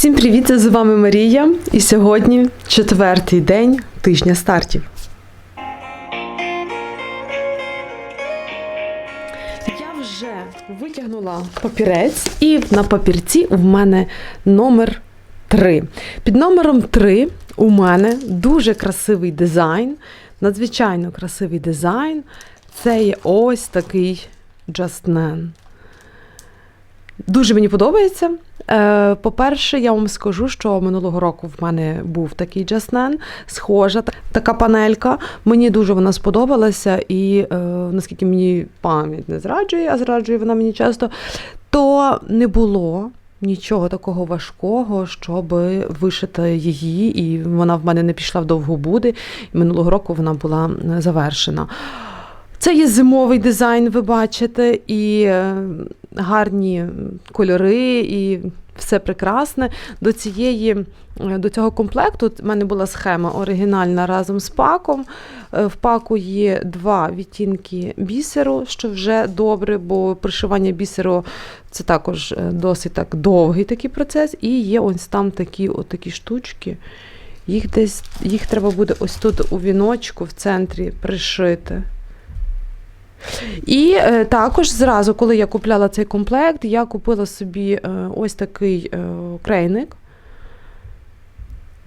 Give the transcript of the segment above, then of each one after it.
Всім привіт! З вами Марія. І сьогодні четвертий день тижня стартів. Я вже витягнула папірець, і на папірці в мене номер 3. Під номером 3 у мене дуже красивий дизайн, надзвичайно красивий дизайн. Це є ось такий джастнен. Дуже мені подобається. Е, По-перше, я вам скажу, що минулого року в мене був такий джаснен, схожа та- така панелька. Мені дуже вона сподобалася, і е, наскільки мені пам'ять не зраджує, а зраджує вона мені часто, то не було. Нічого такого важкого, щоб вишити її, і вона в мене не пішла в довгобуди. І минулого року вона була е, завершена. Це є зимовий дизайн, ви бачите, і е, гарні кольори, і все прекрасне. До цієї. е, До цього комплекту в мене була схема оригінальна разом з паком. Е, В паку є два відтінки бісеру, що вже добре, бо пришивання бісеру це також досить так довгий такий процес. І є ось там такі, от такі штучки. Їх десь їх треба буде ось тут у віночку в центрі пришити. І е, також зразу, коли я купляла цей комплект, я купила собі е, ось такий е, крейник.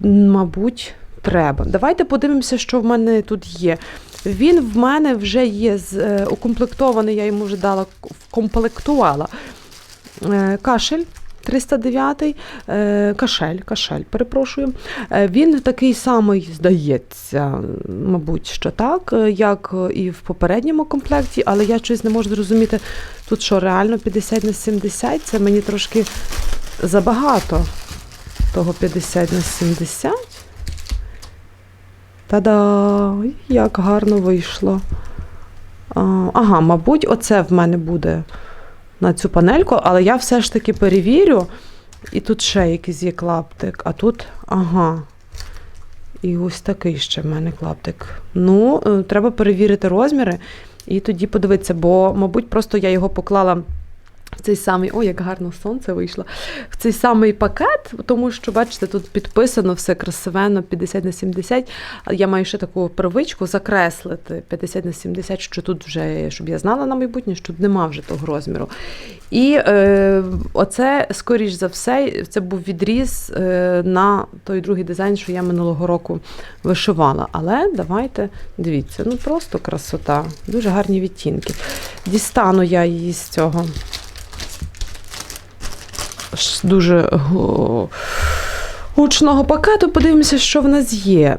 Мабуть, треба. Давайте подивимося, що в мене тут є. Він в мене вже є з, е, укомплектований, я йому вже дала, вкомплектувала. Е, кашель 309, е, кашель, кашель, перепрошую. Е, Він такий самий, здається, мабуть, що так, е, як і в попередньому комплекті, але я щось не можу зрозуміти, тут що реально 50 на 70, це мені трошки забагато того 50 на 70. Та-да! Як гарно вийшло. Ага, мабуть, оце в мене буде на цю панельку, але я все ж таки перевірю. І тут ще якийсь є клаптик, а тут, ага. І ось такий ще в мене клаптик. Ну, е, треба перевірити розміри і тоді подивитися, бо, мабуть, просто я його поклала в цей самий, ой, як гарно сонце вийшло, в цей самий пакет, тому що, бачите, тут підписано все красивенно 50 на 70. Я маю ще таку привичку закреслити 50 на 70, що тут вже, щоб я знала на майбутнє, що тут нема вже того розміру. І е, оце, скоріш за все, це був відріз е, на той другий дизайн, що я минулого року вишивала. Але давайте дивіться, ну просто красота, дуже гарні відтінки. Дістану я її з цього дуже го- гучного пакету. Подивимося, що в нас є.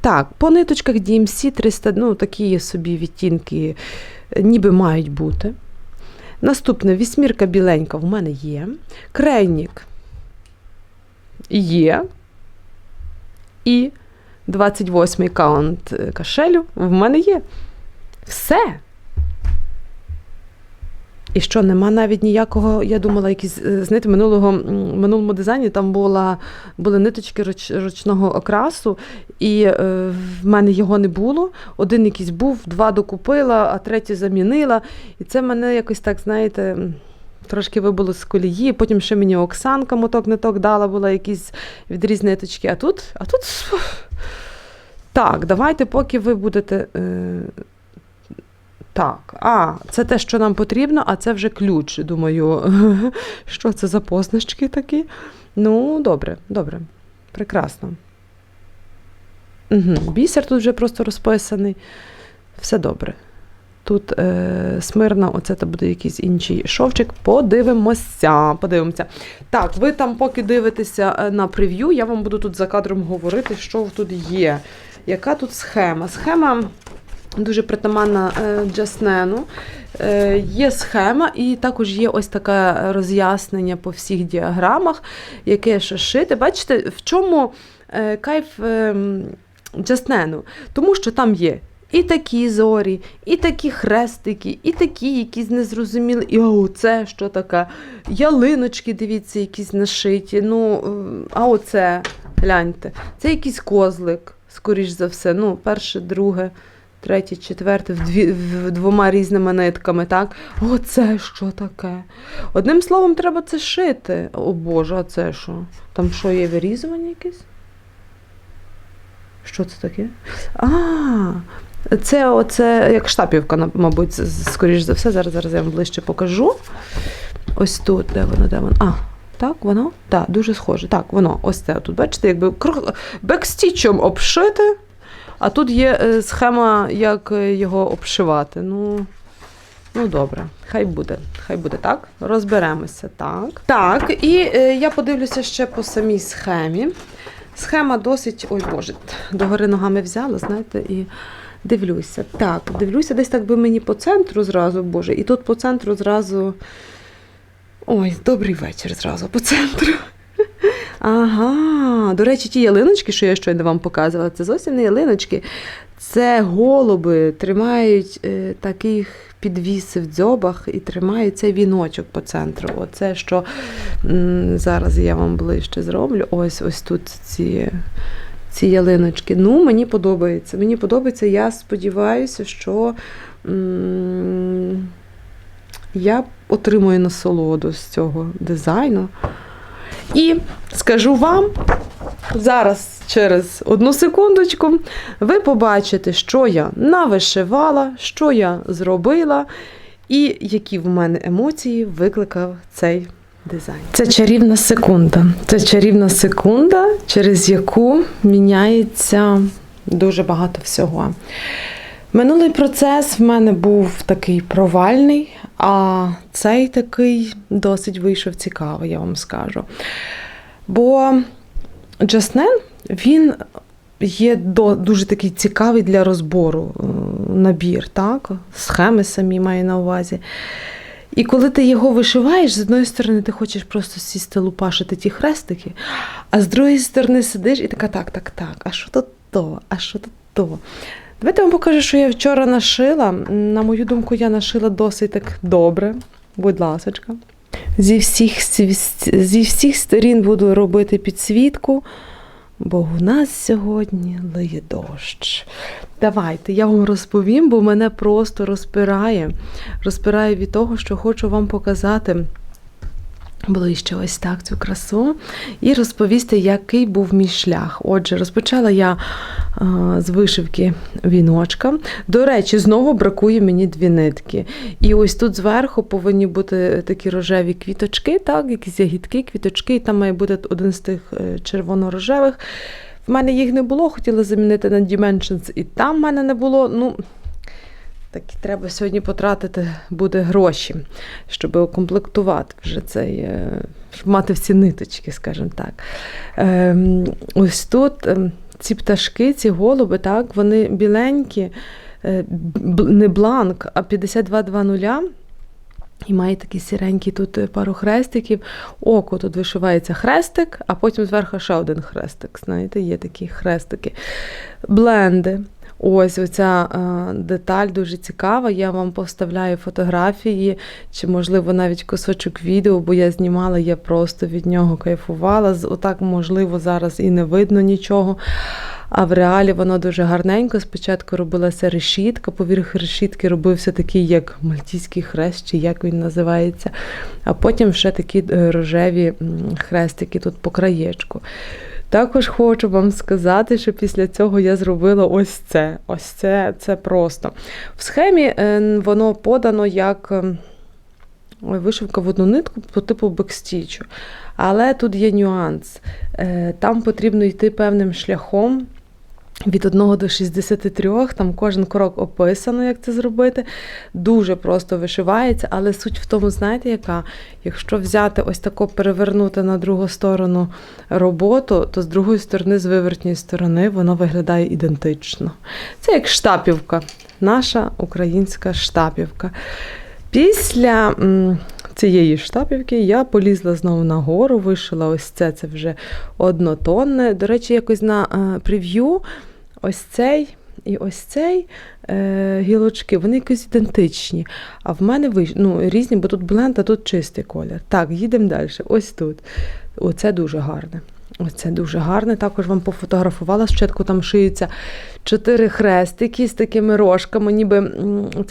Так, по ниточках DMC 300, ну такі собі відтінки, е, ніби мають бути. Наступне вісьмірка біленька в мене є. Крейнік є. І 28-й каунт е, кашелю в мене є. Все. І що, нема навіть ніякого, я думала, якісь, е, знаєте, минулого, минулому дизайні там була, були ниточки руч, ручного окрасу, і е, в мене його не було. Один якийсь був, два докупила, а третій замінила. І це мене якось так, знаєте, трошки вибило з колії. Потім ще мені Оксанка моток-ниток дала, була якісь відріз ниточки. А тут, а тут. Так, давайте, поки ви будете. Е, так, а, це те, що нам потрібно, а це вже ключ. Думаю, що це за позначки такі? Ну, добре, добре, прекрасно. Угу. Бісер тут вже просто розписаний. Все добре. Тут е, смирно, оце то буде якийсь інший шовчик. Подивимося. Подивимося. Так, ви там, поки дивитеся е, на прев'ю, я вам буду тут за кадром говорити, що тут є. Яка тут схема? Схема дуже притаманна е, Джаснену. Е, Є схема, і також є ось таке роз'яснення по всіх діаграмах, яке ще шити. Бачите, в чому е, кайф е, Джаснену? Тому що там є. І такі зорі, і такі хрестики, і такі якісь незрозумілі. І о, це що таке? Ялиночки, дивіться, якісь нашиті. Ну, а оце, гляньте, це якийсь козлик, скоріш за все. Ну, перше, друге, третє, четверте, в двома різними нитками, так? Оце що таке? Одним словом, треба це шити. О Боже, а це що? Там що є вирізування якесь? Що це таке? А, це оце як штапівка, мабуть, скоріш за все. Зараз, зараз я вам ближче покажу. Ось тут, де воно, де воно? А, так, воно? Так, дуже схоже. Так, воно. Ось це. Тут, бачите, якби бекстічем обшити, а тут є е, схема, як е, його обшивати. Ну, ну добре, хай буде. Хай буде так. Розберемося. Так. Так, і е, я подивлюся ще по самій схемі. Схема досить. Ой Боже, догори ногами взяла, знаєте, і дивлюся. Так, дивлюся, десь так би мені по центру зразу, Боже, і тут по центру зразу. Ой, добрий вечір зразу по центру. Ага, до речі, ті ялиночки, що я щойно вам показувала, це зовсім не ялиночки. Це голуби тримають е, таких підвіси в дзьобах і тримають цей віночок по центру. Оце, що м, зараз я вам ближче зроблю. Ось ось тут ці, ці ялиночки. Ну, мені подобається. Мені подобається. Я сподіваюся, що м, я отримую насолоду з цього дизайну. І скажу вам, зараз через одну секундочку ви побачите, що я навишивала, що я зробила, і які в мене емоції викликав цей дизайн. Це чарівна секунда. Це чарівна секунда, через яку міняється дуже багато всього. Минулий процес в мене був такий провальний, а цей такий досить вийшов цікавий, я вам скажу. Бо Джаснен, він є дуже такий цікавий для розбору е, набір, так? схеми самі маю на увазі. І коли ти його вишиваєш, з одної сторони ти хочеш просто сісти лупашити ті хрестики, а з другої сторони сидиш і така, так, так, так, а що тут то, а що то. Давайте вам покажу, що я вчора нашила. На мою думку, я нашила досить так добре. Будь ласочка. Зі всіх, зі всіх сторін буду робити підсвітку, бо у нас сьогодні лиє дощ. Давайте я вам розповім, бо мене просто розпирає. Розпирає від того, що хочу вам показати ближче ось так цю красу і розповісти, який був мій шлях. Отже, розпочала я а, з вишивки віночка. До речі, знову бракує мені дві нитки. І ось тут зверху повинні бути такі рожеві квіточки, так, якісь ягідки, квіточки, і там має бути один з тих е, червоно-рожевих. В мене їх не було, хотіла замінити на Dimensions, і там в мене не було. Ну, так треба сьогодні потратити буде гроші, щоб укомплектувати вже цей, е, щоб мати всі ниточки, скажімо так. Ем, Ось тут ем, ці пташки, ці голуби, так, вони біленькі, е, не бланк, а 5220. І має такі сіренькі тут пару хрестиків. Око тут вишивається хрестик, а потім зверху ще один хрестик. Знаєте, є такі хрестики. Бленди. Ось оця е, деталь дуже цікава. Я вам поставляю фотографії, чи, можливо, навіть кусочок відео, бо я знімала, я просто від нього кайфувала. Отак, можливо, зараз і не видно нічого. А в реалі воно дуже гарненько. Спочатку робилася решітка, поверх решітки робився такий, як мальтійський хрест, чи як він називається. А потім ще такі е, рожеві хрестики тут по краєчку. Також хочу вам сказати, що після цього я зробила ось це. Ось це, це просто. В схемі е, воно подано як е, вишивка в одну нитку по типу бекстічу. Але тут є нюанс. Е, Там потрібно йти певним шляхом. Від 1 до 63, там кожен крок описано, як це зробити. Дуже просто вишивається, але суть в тому, знаєте, яка? Якщо взяти ось тако перевернути на другу сторону роботу, то з другої сторони, з вивертньої сторони, воно виглядає ідентично. Це як штапівка, наша українська штапівка. Після цієї штапівки я полізла знову на гору, вишила ось це, це вже однотонне. До речі, якось на е, прев'ю ось цей і ось цей е, гілочки, вони якось ідентичні. А в мене виш... ну, різні, бо тут бленд, а тут чистий колір. Так, їдемо далі. Ось тут. Оце дуже гарне. Оце дуже гарне. Також вам пофотографувала. Спочатку там шиються чотири хрестики з такими рожками. Ніби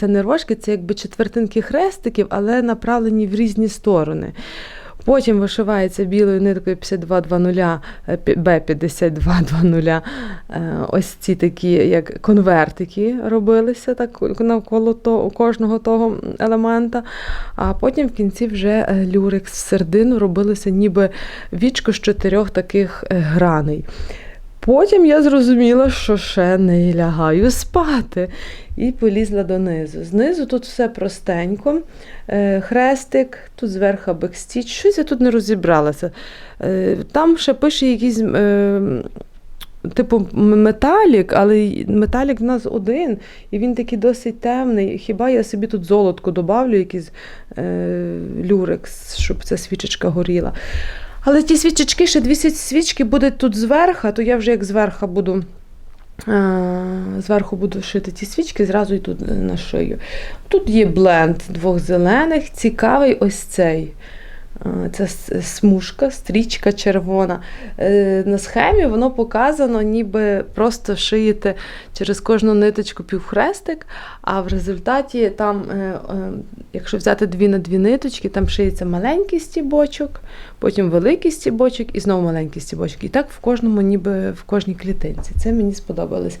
це не рожки, це якби четвертинки хрестиків, але направлені в різні сторони. Потім вишивається білою ниткою 5220 е, Б5220. е, Ось ці такі, як конвертики робилися так навколо того, кожного того елемента. А потім в кінці вже е, люрекс в середину робилося ніби вічко з чотирьох таких граней. Потім я зрозуміла, що ще не лягаю спати. І полізла донизу. Знизу тут все простенько. Е, Хрестик, тут зверху бекстіч. Щось я тут не розібралася. Е, Там ще пише якийсь. е, Типу металік, але металік в нас один, і він такий досить темний. Хіба я собі тут золотко добавлю, якийсь люрекс, щоб ця свічечка горіла. Але ті свічечки, ще дві свічки будуть тут зверху, то я вже як зверху буду. Зверху буду шити ті свічки, зразу і на шию. Тут є бленд двох зелених, цікавий ось цей. Е, Це смужка, стрічка червона. Е, На схемі воно показано, ніби просто шиєте через кожну ниточку півхрестик, а в результаті там, е, якщо взяти дві на дві ниточки, там шиється маленький стібочок, потім великий стібочок і знову маленький стібочок. І так в кожному, ніби в кожній клітинці. Це мені сподобалось.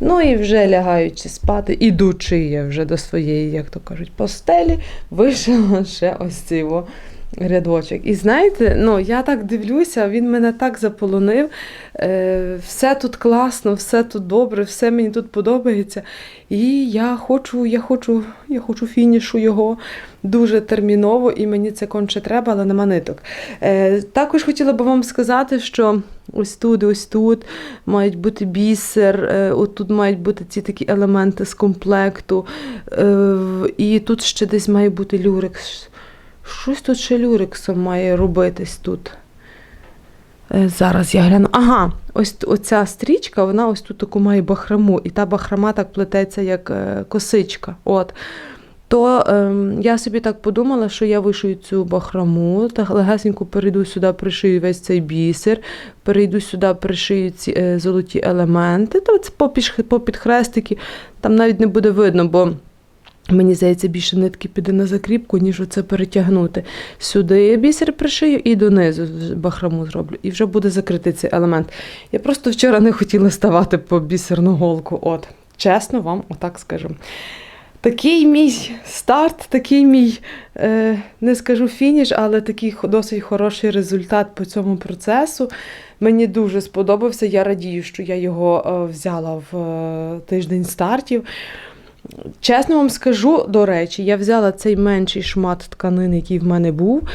Ну і вже лягаючи спати, ідучи я вже до своєї, як то кажуть, постелі, вийшла ще ось цей о рядочок. І знаєте, ну я так дивлюся, він мене так заполонив. Е, все тут класно, все тут добре, все мені тут подобається. І я хочу, я хочу, я хочу фінішу його дуже терміново, і мені це конче треба, але нема ниток. Е, також хотіла би вам сказати, що ось тут, ось тут мають бути бісер, е, от мають бути ці такі елементи з комплекту. Е, і тут ще десь має бути люрекс. Щось тут ще люрексом має робитись тут. Е, Зараз я гляну. Ага, ось оця стрічка, вона ось тут таку має бахрому, і та бахрома так плететься, як е, косичка. От. То ем, я собі так подумала, що я вишию цю бахрому, та легесенько перейду сюди, пришию весь цей бісер, перейду сюди, пришию ці е, золоті елементи, то це попід хрестики, там навіть не буде видно, бо Мені здається, більше нитки піде на закріпку, ніж оце перетягнути. Сюди я бісер пришию і донизу бахрому зроблю. І вже буде закритий цей елемент. Я просто вчора не хотіла ставати по бісерну голку. От, чесно вам отак скажу. Такий мій старт, такий мій, е, не скажу фініш, але такий досить хороший результат по цьому процесу. Мені дуже сподобався. Я радію, що я його е, взяла в е, тиждень стартів. Чесно вам скажу, до речі, я взяла цей менший шмат тканини, який в мене був.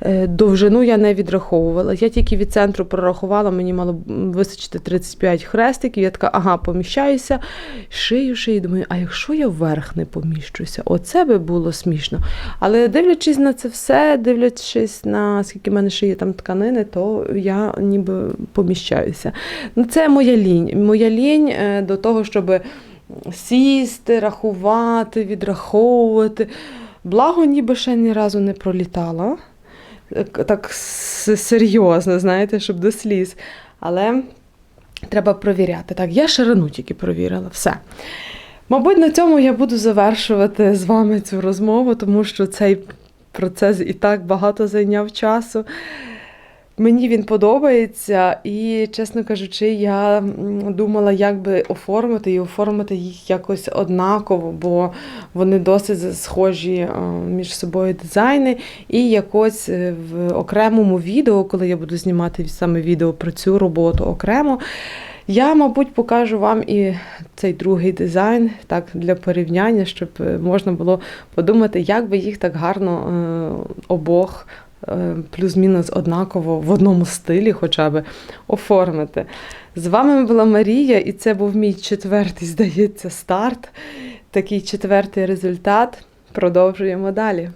Е, Довжину я не відраховувала. Я тільки від центру прорахувала, мені мало вистачити 35 хрестиків. Я така, ага, поміщаюся. Шию, шию, думаю, а якщо я вверх не поміщуся, оце би було смішно. Але дивлячись на це все, дивлячись на скільки в мене шиє там тканини, то я ніби поміщаюся. Ну, це моя лінь. Моя лінь е, до того, щоб сісти, рахувати, відраховувати. Благо, ніби ще ні разу не пролітала. Так- серйозно, знаєте, щоб до сліз. Але треба провіряти. Так, я ширину тільки провірила. Все. Мабуть, на цьому я буду завершувати з вами цю розмову, тому що цей процес і так багато зайняв часу. Мені він подобається, і, чесно кажучи, я думала, як би оформити і оформити їх якось однаково, бо вони досить схожі е, між собою дизайни. І якось е, в окремому відео, коли я буду знімати саме відео про цю роботу окремо, я, мабуть, покажу вам і цей другий дизайн так для порівняння, щоб е, можна було подумати, як би їх так гарно обох плюс-мінус однаково в одному стилі хоча б оформити. З вами була Марія, і це був мій четвертий, здається, старт. Такий четвертий результат. Продовжуємо далі.